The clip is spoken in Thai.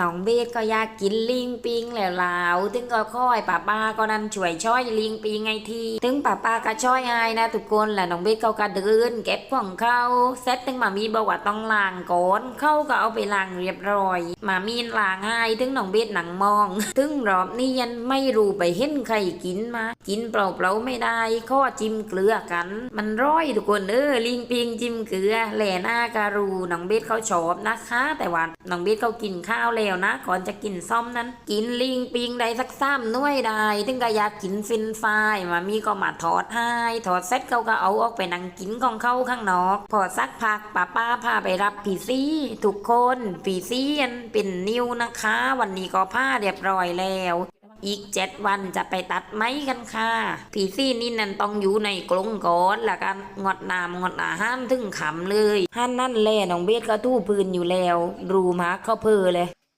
น้องเบสก็อยากกินลิงปิงแล้วลาวถึงก็ค่อยป้าป้าก็นั่นช่วยช่อยลิงปิงไงทีถึงป้าป้าก็ช่อยอายนะทุกคนแหละน้องเบสเขาก็เดินเก็บของเขาเซ็ตถึงมามีบอกว่าต้องล้างก่อนเขาก็เอาไปล้างเรียบร้อยมามีล้างให้ถึงน้องเบสหนังมอง ถึงรอบนี้ยันไม่รู้ไปเห็นใครกินมา กินเปล่าๆไม่ได้ข้อจิ้มเกลือกัน มันร้อยทุกคนเออลิงปิงจิ้มเกลือแหล่หน้าการูน้องเบสเขาชอบนะคะ แต่ว่าน้องเบสเขากินข้าวแล้วนะก่อนจะกินซ่อมนั้น กินลิงปิงได้สักซ้ำน่วยได้ถึงก็อยากกินฟินฟายมามีก็มาถอดให้ถอดเสร็จเขาก็เอาออกไปนั่งกินของเขาข้างนอก พอสักพักป้าป้าพาไปรับผีซี่ทุกคนผีซี่อันเป็นนิวนะคะ วันนี้ก็ผ้าเรียบร้อยแล้วอีกเจ็ดวันจะไปตัดไม้กันค่ะ ผีซี่นี่นั่นต้องอยู่ในกรงก่อนแล้วกันงดน้ำงดอาหารถึงขำเลยฮั่นนั่นแหละน้องเบสก็ทู่พื้นอยู่แล้ว รูมาร์คเขาเพอเลย